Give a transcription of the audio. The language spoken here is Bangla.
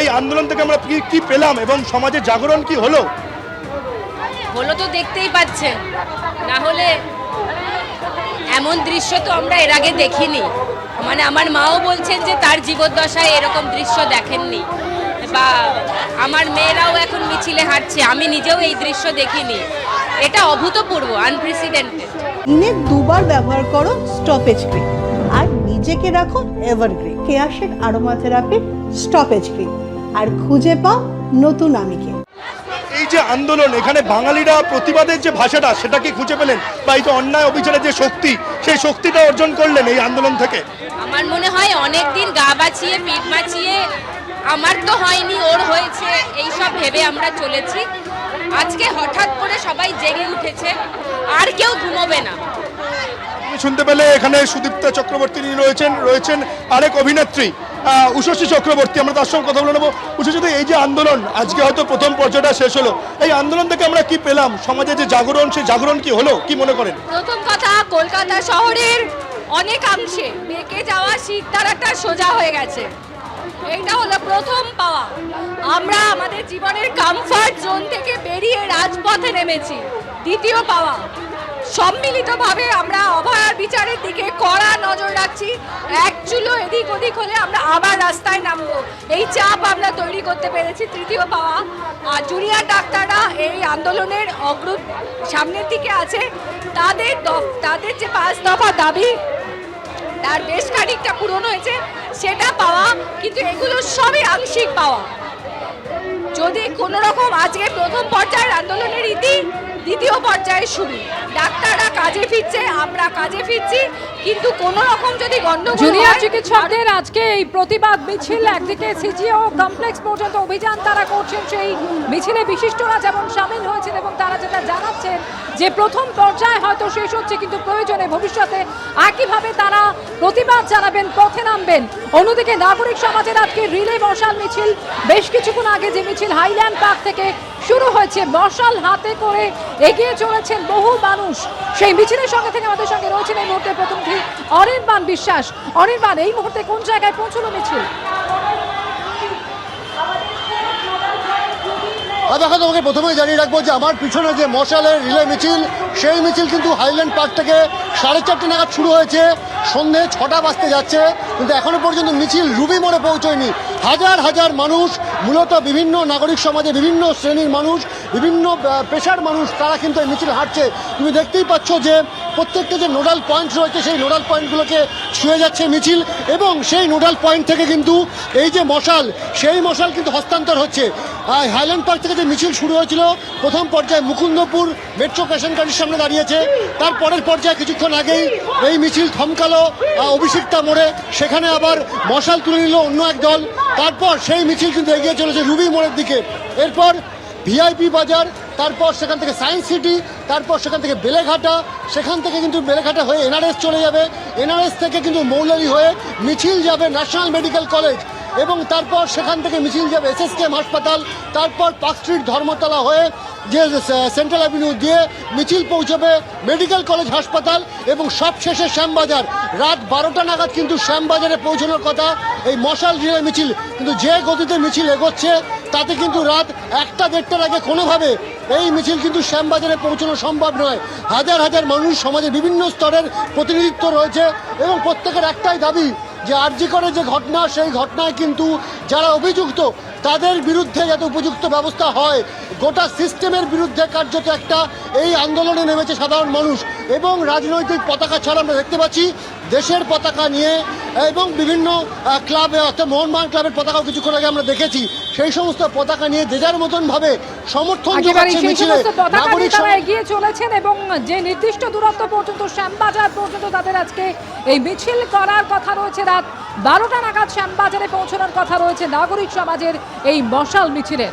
এই আন্দোলন থেকে আমরা কি কি পেলাম এবং সমাজে জাগরণ কি হলো? হলো তো দেখতেই পাচ্ছেন। না হলে এমন দৃশ্য তো আমরা এর আগে দেখিনি। মানে আমার মাও বলছেন যে তার জীবদ্দশায় এরকম দৃশ্য দেখেননি। বা আমার মেয়েরাও এখন মিছিলে হাঁটছে আমি নিজেও এই দৃশ্য দেখিনি। এটা অভূতপূর্ব আনপ্রেসিডেন্টেড দিনে দুবার ব্যবহার করো স্টপেজ ক্রিম আর নিজেকে রাখো এভারগ্রিন। কেয়াশেক আরোমা থেরাপি স্টপেজ ক্রিম। আর খুঁজে পাও নতুন আমিকে। এই যে আন্দোলন এখানে বাঙালিরা প্রতিবাদের যে ভাষাটা সেটাকে খুঁজে পেলেন? বা এই যে অন্যায় অবিচারের যে শক্তি সেই শক্তিটা অর্জন করলেন এই আন্দোলন থেকে? আমার মনে হয় অনেক দিন গা বাঁচিয়ে পিঠ বাঁচিয়ে আমার তো হয়নি ওর হয়েছে এই সব ভেবে আমরা চলেছি। আজকে হঠাৎ করে সবাই জেগে উঠেছে আর কেউ ঘুমোবে না। শুনতে পেলে এখানে সুদীপ্তা চক্রবর্তী রয়েছেন রয়েছেন আরেক অভিনেত্রী উষসী চক্রবর্তী। আমরা তার সঙ্গে কথা বলে নেব। উষসী এই যে আন্দোলন, আজকে হয়তো প্রথম পর্যায়টা শেষ হলো, এই আন্দোলন থেকে আমরা কি পেলাম? সমাজে যে জাগরণ, সেই জাগরণ কি হলো? কি মনে করেন? প্রথম কথা, কলকাতা শহরের অনেকাংশে বেঁকে যাওয়া শীততারাটা সোজা হয়ে গেছে। এটা হলো প্রথম পাওয়া। আমরা আমাদের জীবনের কমফর্ট জোন থেকে বেরিয়ে রাজপথে নেমেছি। দ্বিতীয় পাওয়া। সম্মিলিতভাবে আমরা অভয়ার বিচারের দিকে কড়া নজর রাখছি। এক চুলো এদিক ওদিক হলে আমরা আবার রাস্তায় নামবো। এই চাপ আমরা তৈরি করতে পেরেছি। তৃতীয় পাওয়া, আর জুনিয়র ডাক্তাররা এই আন্দোলনের অগ্র সামনের দিকে আছে। তাদের তাদের যে পাঁচ দফা দাবি, তার বেশ খানিকটা পূরণ হয়েছে। সেটা পাওয়া, কিন্তু এগুলো সবই আংশিক পাওয়া। যদি কোনো রকম আজকে প্রথম পর্যায়ের দ্বিতীয় পর্যায়ে শুরু। ডাক্তাররা কাজে ফিরছে, আমরা কাজে ফিরছি, কিন্তু কোনো রকম যদি গন্ডগোল জুনিয়র চিকিৎসকদের আজকে এই প্রতিবাদ মিছিল, একদিকে সিজিও কমপ্লেক্স পর্যন্ত অভিযান তারা করছেন, সেই মিছিলে বিশিষ্টরা যেমন সামিল হয়েছেন এবং তারা যেটা জানাচ্ছেন যে প্রথম পর্যায়ে হয়তো শেষ হচ্ছে, কিন্তু প্রয়োজনে ভবিষ্যতে একইভাবে তারা প্রতিবাদ জানাবেন, পথে নামবেন। অন্যদিকে নাগরিক সমাজের আজকে রিলে মশাল মিছিল, বেশ কিছুক্ষণ আগে যে মিছিল হাইল্যান্ড পার্ক থেকে শুরু হয়েছে, মশাল হাতে করে এগিয়ে চলেছেন বহু মানুষ। সেই মিছিলের সঙ্গে থেকে আমাদের সঙ্গে রয়েছেন এই মুহূর্তে প্রতিনিধি অনির্বাণ বিশ্বাস। অনির্বাণ, এই মুহূর্তে কোন জায়গায় পৌঁছলো মিছিল? আর দেখো, তোমাকে প্রথমেই জানিয়ে রাখব যে আমার পিছনে যে মশালের রিলে মিছিল, সেই মিছিল কিন্তু হাইল্যান্ড পার্ক থেকে সাড়ে চারটে নাগাদ শুরু হয়েছে। সন্ধে ছটা বাজতে যাচ্ছে, কিন্তু এখনও পর্যন্ত মিছিল রুবি মোড়ে পৌঁছয়নি। হাজার হাজার মানুষ, মূলত বিভিন্ন নাগরিক সমাজে বিভিন্ন শ্রেণির মানুষ, বিভিন্ন পেশার মানুষ, তারা কিন্তু এই মিছিল হাঁটছে। তুমি দেখতেই পাচ্ছ যে প্রত্যেকটা যে নোডাল পয়েন্ট রয়েছে, সেই নোডাল পয়েন্টগুলোকে ছুঁয়ে যাচ্ছে মিছিল এবং সেই নোডাল পয়েন্ট থেকে কিন্তু এই যে মশাল, সেই মশাল কিন্তু হস্তান্তর হচ্ছে। হাইল্যান্ড পার্ক থেকে যে মিছিল শুরু হয়েছিল, প্রথম পর্যায়ে মুকুন্দপুর মেট্রো গাড়ির সামনে দাঁড়িয়েছে। তার পরের পর্যায়ে কিছুক্ষণ আগেই এই মিছিল থমকালো অভিষিক্তা মোড়ে। সেখানে আবার মশাল তুলে নিল অন্য এক দল। তারপর সেই মিছিল কিন্তু এগিয়ে চলেছে রুবি মোড়ের দিকে। এরপর ভিআইপি বাজার, তারপর সেখান থেকে সায়েন্স সিটি তারপর সেখান থেকে বেলেঘাটা, সেখান থেকে কিন্তু বেলেঘাটা হয়ে এনআরএস চলে যাবে। এনআরএস থেকে কিন্তু মৌলারি হয়ে মিছিল যাবে ন্যাশনাল মেডিকেল কলেজ এবং তারপর সেখান থেকে মিছিল যাবে এসএসকেএম হাসপাতাল, তারপর পার্ক স্ট্রিট ধর্মতলা হয়ে যে সেন্ট্রাল অ্যাভিনিউ দিয়ে মিছিল পৌঁছবে মেডিকেল কলেজ হাসপাতাল এবং সবশেষে শ্যামবাজার। রাত বারোটা নাগাদ কিন্তু শ্যামবাজারে পৌঁছানোর কথা। এই মশাল রিলে মিছিল, কিন্তু যে গতিতে মিছিল এগোচ্ছে তাতে কিন্তু রাত একটা, দেড়টার আগে কোনোভাবে এই মিছিল কিন্তু শ্যামবাজারে পৌঁছানো সম্ভব নয়। হাজার হাজার মানুষ, সমাজের বিভিন্ন স্তরের প্রতিনিধিত্ব রয়েছে এবং প্রত্যেকের একটাই দাবি যে আরজি করে যে ঘটনা, সেই ঘটনায় কিন্তু যারা অভিযুক্ত, তাদের বিরুদ্ধে যাতে উপযুক্ত ব্যবস্থা হয়, গোটা সিস্টেমের বিরুদ্ধে কার্যত একটা এই আন্দোলনে নেমেছে সাধারণ মানুষ এবং রাজনৈতিক পতাকা ছাড়া আমরা দেখতে পাচ্ছি। দেশের পতাকা নিয়ে এবং বিভিন্ন ক্লাবে অর্থাৎ মোহনবাগান ক্লাবের পতাকাও কিছুক্ষণ আগে আমরা দেখেছি। সেই সমস্ত পতাকা নিয়ে যে যার মতন ভাবে সমর্থন নাগরিক তারা এগিয়ে চলেছেন এবং যে নির্দিষ্ট দূরত্ব পর্যন্ত শ্যামবাজার পর্যন্ত তাদের আজকে এই মিছিল করার কথা রয়েছে। রাত বারোটা নাগাদ শ্যামবাজারে পৌঁছানোর কথা রয়েছে নাগরিক সমাজের এই মশাল মিছিলের।